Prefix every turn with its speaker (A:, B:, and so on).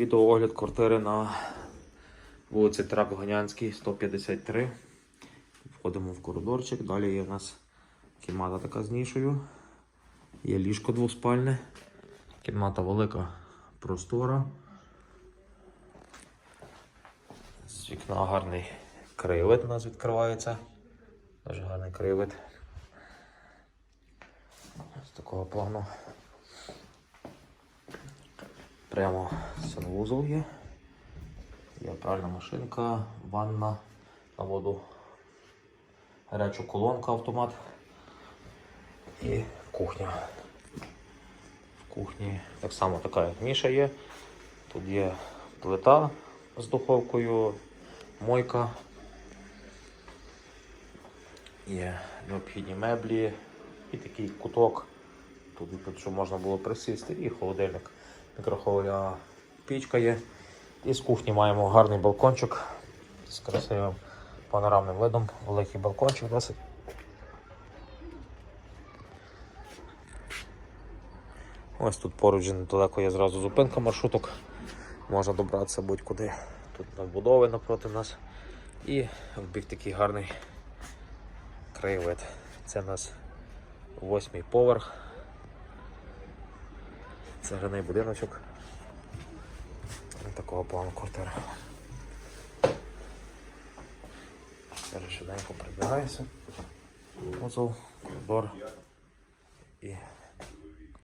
A: Відеоогляд квартири на вулиці Трак-Ганянській, 153. Входимо в коридорчик. Далі є у нас кімната така з нішою. Є ліжко двоспальне. Кімната велика, простора. З вікна гарний краєвид у нас відкривається. Дуже гарний краєвид. З такого плану. Прямо санвузол є. Є пральна машинка, ванна на воду, гаряча колонка автомат і кухня. В кухні так само така ніша є. Тут є плита з духовкою, мойка. Є необхідні меблі і такий куток. Тут, щоб можна було присісти, і холодильник, мікрохвильова пічка є. І з кухні маємо гарний балкончик з красивим панорамним видом. Великий балкончик досить. Ось тут поруч недалеко є зразу зупинка маршруток. Можна добратися будь-куди. Тут надбудови напроти нас. І в бік такий гарний краєвид. Це у нас восьмий поверх. Це гарний будиночок. Такого плану квартира. Зараз швиденько прибираюся. Позов, коридор і